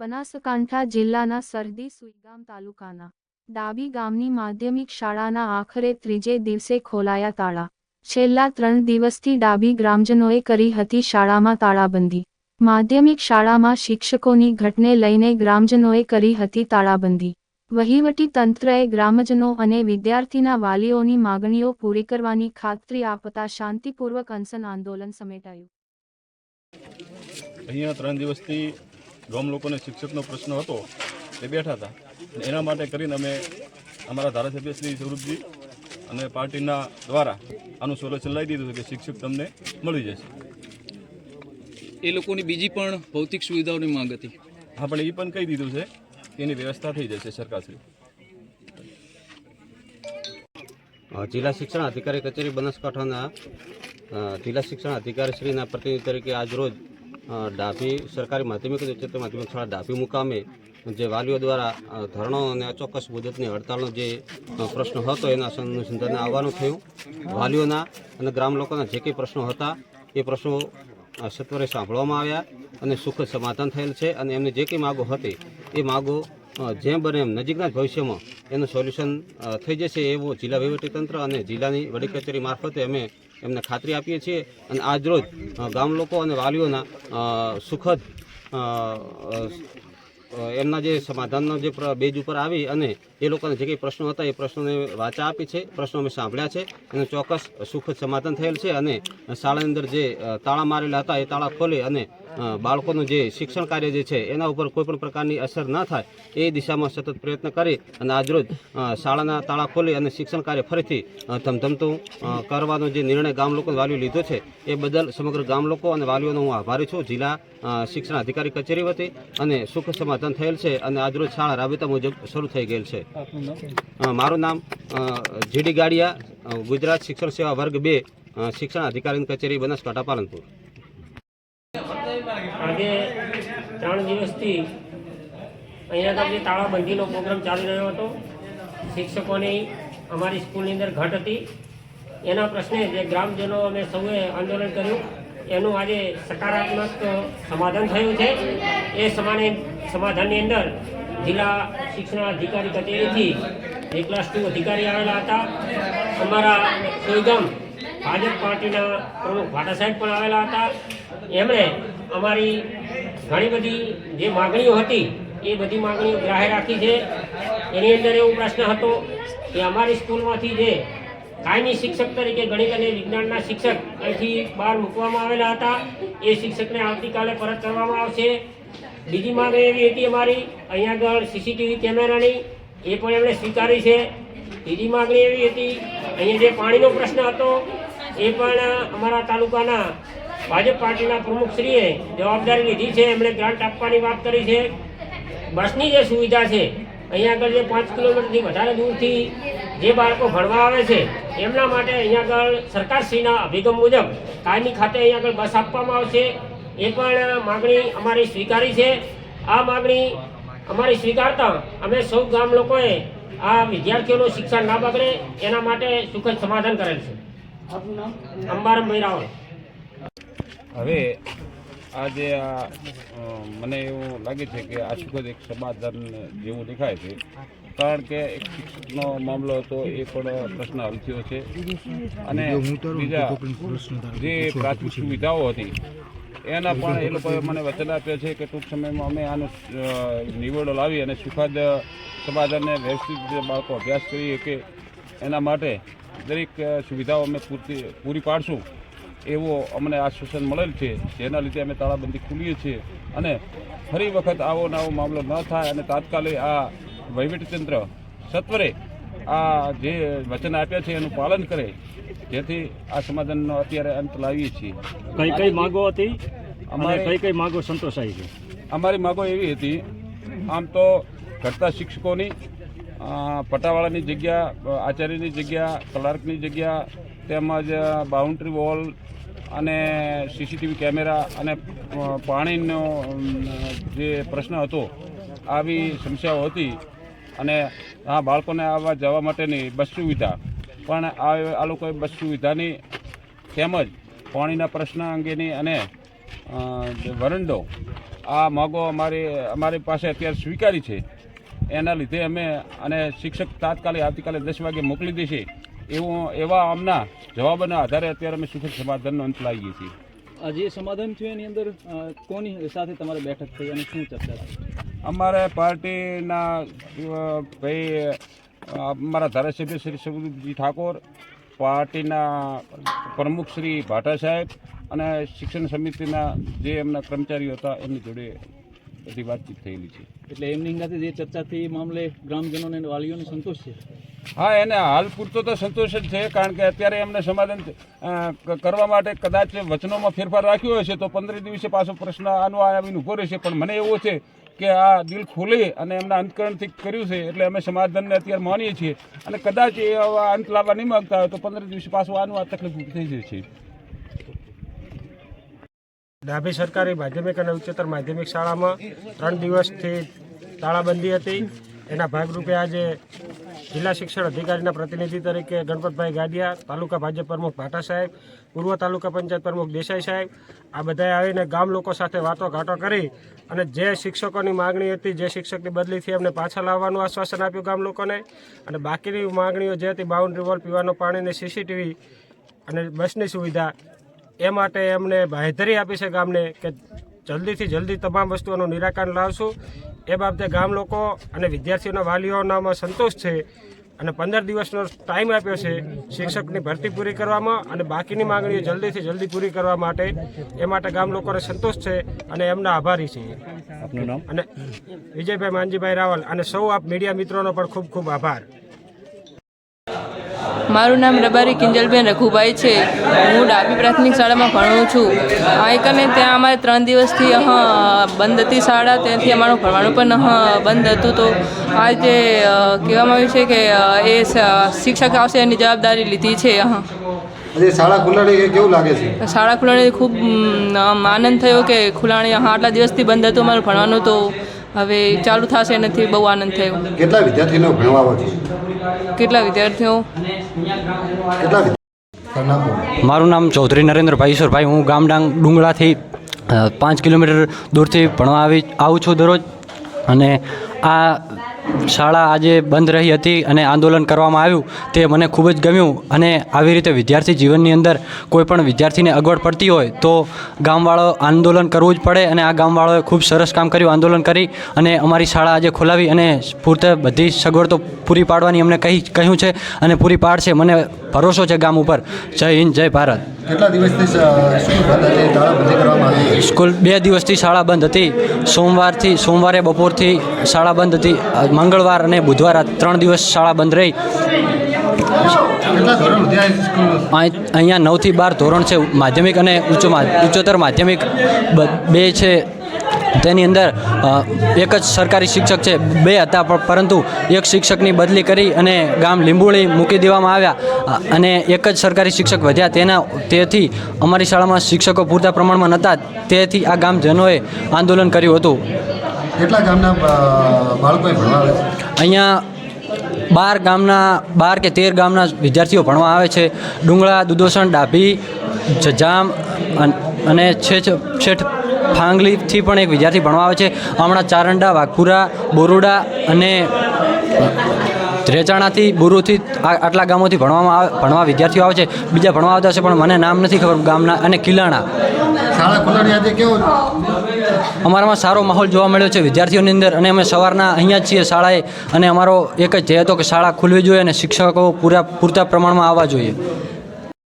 બનાસકાંઠા જિલ્લાના સરહદી સુઈગામ તાલુકાના ડાબી ગામની માધ્યમિક શાળાના આખરે ત્રીજે દિવસે ખોલાયા તાળા. છેલ્લા ત્રણ દિવસથી ડાબી ગ્રામજનોએ કરી હતી શાળામાં તાળાબંધી. માધ્યમિક શાળામાં શિક્ષકોની ઘટને લઈને ગ્રામજનોએ કરી હતી તાળાબંધી. વહીવટી તંત્રએ ગ્રામજનો અને વિદ્યાર્થીના વાલીઓની માગણીઓ પૂરી કરવાની ખાતરી આપતા શાંતિપૂર્વક અનશન આંદોલન સમેટાયું. અહીંયા ત્રણ દિવસથી ગામ લોકોને શિક્ષકનો પ્રશ્ન હતો તે બેઠા હતા. અને એના માટે કરીને અમે અમારા ધારાસભ્ય શ્રી સ્વરૂપજી અને પાર્ટીના દ્વારા આનું સોલ્યુશન લાવી દીધું છે કે શિક્ષક તમને મળી જશે. એ લોકોની બીજી પણ ભૌતિક સુવિધાઓની માંગ હતી. આપણે એ પણ કહી દીધું છે કે એની વ્યવસ્થા થઈ જશે સરકારશ્રી. જિલ્લા શિક્ષણ અધિકારી કચેરી બનાસકાંઠાના જિલ્લા શિક્ષણ અધિકારીશ્રીના પ્રતિનિધિ તરીકે આજરોજ અ, ડાભી સરકારી માધ્યમિક ઉચ્ચતર માધ્યમિક શાળા ડાભી મુકામે જે વાલીઓ દ્વારા ધરણો અને અચોક્કસ મુદતની હડતાળનો જે પ્રશ્ન હતો એના અનુસંધાને આવવાનું થયું. વાલીઓના અને ગ્રામ લોકોના જે કંઈ પ્રશ્નો હતા, એ પ્રશ્નો સત્વરે સાંભળવામાં આવ્યા અને સુખદ સમાધાન થયેલ છે અને એમની જે કંઈ માગો હતી, એ માગો જેમ બને એમ નજીકના ભવિષ્યમાં એનું સોલ્યુશન થઈ જશે એવું જિલ્લા વહીવટીતંત્ર અને જિલ્લાની વડી કચેરી મારફતે અમે એમને ખાતરી આપીએ છીએ અને આજરોજ ગામ લોકો અને વાલીઓના સુખદ એમના જે સમાધાનનો જે બેજ ઉપર આવી અને એ લોકોના જે કંઈ પ્રશ્નો હતા એ પ્રશ્નોને વાચા આપી છે, પ્રશ્નો અમે સાંભળ્યા છે એનું ચોક્કસ સુખદ સમાધાન થયેલ છે અને શાળાની અંદર જે તાળા મારેલા હતા એ તાળા ખોલી અને બાળકોનું જે શિક્ષણ કાર્ય જે છે, એના ઉપર કોઈ પણ પ્રકારની અસર ન થાય એ દિશામાં સતત પ્રયત્ન કરી અને આજરોજ શાળાના તાળા ખોલી અને શિક્ષણ કાર્ય ફરીથી ધમધમતું કરવાનો જે નિર્ણય ગામ લોકો વાલીઓ લીધો છે, એ બદલ સમગ્ર ગામ લોકો અને વાલીઓનો હું આભારી છું. જિલ્લા શિક્ષણ અધિકારી કચેરી વતી અને સુખ સમાધાન થયેલ છે અને આજરોજ શાળા રાબેતા મુજબ શરૂ થઈ ગયેલ છે. મારું નામ જીડી ગાડિયા ગુજરાત શિક્ષણ સેવા વર્ગ બે શિક્ષણ અધિકારી કચેરી બનાસકાંઠા પાલનપુર. આજે ત્રણ દિવસથી અહીંયા આગળ જે તાળાબંધીનો પ્રોગ્રામ ચાલી રહ્યો હતો, શિક્ષકોની અમારી સ્કૂલની અંદર ઘટ હતી. એના પ્રશ્ને જે ગ્રામજનો અમે સૌએ આંદોલન કર્યું. એનું આજે સકારાત્મક સમાધાન થયું છે. એ સમાને સમાધાનની અંદર જિલ્લા શિક્ષણ અધિકારી કચેરીથી જે ક્લાસ ટુ અધિકારી આવેલા હતા, અમારા સુઈગામ ભાજપ પાર્ટીના પ્રમુખ ભાટા સાહેબ પણ આવેલા હતા. એમણે અમારી ઘણી બધી જે માગણીઓ હતી, એ બધી માગણીઓ ગ્રાહ્ય રાખી છે. એની અંદર એવો પ્રશ્ન હતો કે અમારી સ્કૂલમાંથી જે કાયમી શિક્ષક તરીકે ગણિત અને વિજ્ઞાનના શિક્ષક અહીંથી બહાર મૂકવામાં આવેલા હતા, એ શિક્ષકને આવતીકાલે પરત કરવામાં આવશે. બીજી માંગણી એવી હતી અમારી, અહીંયા આગળ સીસીટીવી કેમેરાની, એ પણ એમણે સ્વીકારી છે. ત્રીજી માગણી એવી હતી, અહીંયા જે પાણીનો પ્રશ્ન હતો, એ પણ અમારા તાલુકાના ભાજપ પાર્ટીના પ્રમુખશ્રીએ જવાબદારી લીધી છે. એમણે ગ્રાન્ટ આપવાની વાત કરી છે. બસની જે સુવિધા છે અહીંયા આગળ જે પાંચ કિલોમીટરથી વધારે દૂરથી જે બાળકો ભણવા આવે છે એમના માટે અહીંયા આગળ સરકારશ્રીના અભિગમ મુજબ કાયમી ખાતે અહીંયા આગળ બસ આપવામાં આવશે. એ પણ માગણી અમારી સ્વીકારી છે. આ માગણી અમારી સ્વીકારતા અમે સૌ ગામ લોકોએ આ વિદ્યાર્થીઓનું શિક્ષણ ના બગડે એના માટે સુખદ સમાધાન કરેલ છે. અંબારમભાઈ રાવળ હવે આજે આ મને એવું લાગે છે કે આ સુખદ એક સમાધાન જેવું દેખાય છે. કારણ કે એક શિક્ષકનો મામલો હતો એ પણ પ્રશ્ન હલ થયો છે. અને બીજા જે પ્રાથમિક સુવિધાઓ હતી એના પણ એ લોકોએ મને વચન આપ્યા છે કે ટૂંક સમયમાં અમે આનો નિવેડો લાવી અને સુખદ સમાધાનને વ્યવસ્થિત બાળકો અભ્યાસ કરીએ કે એના માટે દરેક સુવિધાઓ અમે પૂરતી પૂરી પાડશું. એવો અમને આશ્વાસન મળેલ છે જેના લીધે અમે તાળાબંધી ખુલીએ છીએ. અને ફરી વખત આવો નવો મામલો ન થાય અને તાત્કાલિક આ વહીવટીતંત્ર સત્વરે આ જે વચન આપ્યા છે એનું પાલન કરે. જેથી આ સમાધાનનો અત્યારે અંત લાવીએ છીએ. કઈ કઈ માગો હતી? અમારે- કઈ કઈ માગો સંતોષાઈ છે? અમારી માગો એવી હતી આમ તો ઘટતા શિક્ષકોની પટાવાળાની જગ્યા આચાર્યની જગ્યા ક્લાર્કની જગ્યા તેમજ બાઉન્ડ્રી વોલ અને સીસીટીવી કેમેરા અને પાણીનો જે પ્રશ્ન હતો, આવી સમસ્યાઓ હતી અને આ બાળકોને આવવા જવા માટેની બસ સુવિધા. પણ આ લોકોએ બસ સુવિધાની તેમજ પાણીના પ્રશ્ન અંગેની અને વરંડો આ માગો અમારી અમારી પાસે અત્યારે સ્વીકારી છે. એના લીધે અમે અને શિક્ષક તાત્કાલિક આવતીકાલે દસ વાગે મોકલી દેશે એવું એવા આમના જવાબોના આધારે અત્યારે અમે સુખદ સમાધાનનો અંત લાવીએ છીએ. આ જે સમાધાન થયું એની અંદર કોની સાથે તમારે બેઠક થઈ અને શું ચર્ચા થઈ? અમારે પાર્ટીના ભાઈ અમારા ધારાસભ્ય શ્રી સૌરભજી ઠાકોર પાર્ટીના પ્રમુખ શ્રી ભાટા સાહેબ અને શિક્ષણ સમિતિના જે એમના કર્મચારીઓ હતા એમની જોડે બધી વાતચીત થયેલી છે. એટલે એમની સાથે જે ચર્ચા થઈ એ મામલે ગ્રામજનોને વાલીઓને સંતોષ છે? હા એને હાલ પૂરતો તો સંતોષ જ છે કારણ કે અત્યારે એમને સમાધાન કરવા માટે કદાચ વચનોમાં ફેરફાર રાખ્યો હશે તો પંદર દિવસે પાછો પ્રશ્ન આનો આવીને ઊભો રહેશે. પણ મને એવો છે કે આ દિલ ખોલે અને એમના અંતકરણથી કર્યું છે એટલે અમે સમાધાનને અત્યારે માનીએ છીએ. અને કદાચ એ અંત લાવવા નહીં માગતા હોય તો પંદર દિવસે પાછું આનું આ તકલીફ ઊભી થઈ જશે ડાભી સરકારી માધ્યમિક અને ઉચ્ચતર માધ્યમિક શાળામાં ત્રણ દિવસથી તાળાબંધી હતી. એના ભાગરૂપે આજે જિલ્લા શિક્ષણ અધિકારીના પ્રતિનિધિ તરીકે ગણપતભાઈ ગાડિયા, તાલુકા ભાજપ પ્રમુખ ભાટા સાહેબ, પૂર્વ તાલુકા પંચાયત પ્રમુખ દેસાઈ સાહેબ, આ બધાએ આવીને ગામ લોકો સાથે વાતો ઘાટો કરી અને જે શિક્ષકોની માગણી હતી, જે શિક્ષકની બદલીથી એમને પાછા લાવવાનું આશ્વાસન આપ્યું ગામ લોકોને. અને બાકીની માગણીઓ જે હતી બાઉન્ડ્રી વોલ પીવાનું પાણીની સીસીટીવી અને બસની સુવિધા એ માટે એમને બાહેધરી આપી છે ગામને કે જલ્દીથી જલ્દી તમામ વસ્તુઓનું નિરાકરણ લાવશું. એ બાબતે ગામ લોકો અને વિદ્યાર્થીઓના વાલીઓનામાં સંતોષ છે અને પંદર દિવસનો ટાઈમ આપ્યો છે શિક્ષકની ભરતી પૂરી કરવામાં અને બાકીની માંગણીઓ જલ્દીથી જલ્દી પૂરી કરવા માટે. એ માટે ગામ લોકોને સંતોષ છે અને એમના આભારી છે અને વિજયભાઈ માનજીભાઈ રાવલ અને સૌ આપ મીડિયા મિત્રોનો પણ ખૂબ ખૂબ આભાર. મારું નામ રબારી કિંજલબેન રઘુભાઈ છે. હું ડાબી પ્રાથમિક શાળામાં ભણું છું. આ એકને ત્યાં અમારે ત્રણ દિવસથી અહ બંધ હતી શાળા. ત્યાંથી અમારું ભણવાનું પણ અહ બંધ હતું. તો આજે અ, કહેવામાં આવ્યું છે કે એ શિક્ષક આવશે એની જવાબદારી લીધી છે હા શાળા ખુલ્લાડી કેવું લાગે છે? શાળા ખુલાણી ખૂબ આનંદ થયો કે ખુલાણી અહ આટલા દિવસથી બંધ હતું અમારું ભણવાનું. તો હવે ચાલુ થશે એનાથી બહુ આનંદ થયો. કેટલા વિદ્યાર્થીઓ ભણવા છો? કેટલા વિદ્યાર્થીઓ. મારું નામ ચૌધરી નરેન્દ્રભાઈ ઈશ્વરભાઈ. હું ગામડાંગ ડુંગળાથી પાંચ કિલોમીટર દૂરથી ભણવા આવી આવું છું દરરોજ. અને આ શાળા આજે બંધ રહી હતી અને આંદોલન કરવામાં આવ્યું તે મને ખૂબ જ ગમ્યું. અને આવી રીતે વિદ્યાર્થી જીવનની અંદર કોઈ પણ વિદ્યાર્થીને અગવડ પડતી હોય તો ગામવાળો આંદોલન કરવું જ પડે અને આ ગામવાળોએ ખૂબ સરસ કામ કર્યું, આંદોલન કરી અને અમારી શાળા આજે ખોલાવી અને પૂરતે બધી સગવડ તો પૂરી પાડવાની અમને કહી, કહ્યું છે અને પૂરી પાડશે. મને ભરોસો છે ગામ ઉપર. જય હિન્દ જય ભારત. કેટલા દિવસથી સ્કૂલ બે દિવસથી શાળા બંધ હતી. સોમવારથી સોમવારે બપોરથી શાળા બંધ હતી. મંગળવાર અને બુધવાર ત્રણ દિવસ શાળા બંધ રહી. અહીંયા નવથી બાર ધોરણ છે. માધ્યમિક અને ઉચ્ચ ઉચ્ચતર માધ્યમિક બે છે. તેની અંદર એક જ સરકારી શિક્ષક છે બે હતા પણ પરંતુ એક શિક્ષકની બદલી કરી અને ગામ લીંબુળી મૂકી દેવામાં આવ્યા. અને એક જ સરકારી શિક્ષક વધ્યા. તેના તેથી અમારી શાળામાં શિક્ષકો પૂરતા પ્રમાણમાં નહોતા. તેથી આ ગામજનોએ આંદોલન કર્યું હતું. કેટલા ગામના બાળકોએ ભણવા અહીંયા બાર ગામના બાર કે તેર ગામના વિદ્યાર્થીઓ ભણવા આવે છે. ડુંગળા દુદોસણ ડાભી જજામ અને છેઠ છેઠ ફાંગલીથી પણ એક વિદ્યાર્થી ભણવા આવે છે. હમણાં ચારંડા વાઘપુરા બોરુડા અને રેચાણાથી બુરુથી આટલા ગામોથી ભણવામાં આવે ભણવા વિદ્યાર્થીઓ આવે છે. બીજા ભણવા આવતા હશે પણ મને નામ નથી ખબર ગામના અને કિલાણા. અમારામાં સારો માહોલ જોવા મળ્યો છે વિદ્યાર્થીઓની અંદર અને અમે સવારના અહીંયા જ છીએ શાળાએ અને અમારો એક જ ધ્યેય હતો કે શાળા ખુલવી જોઈએ અને શિક્ષકો પૂરા પૂરતા પ્રમાણમાં આવવા જોઈએ.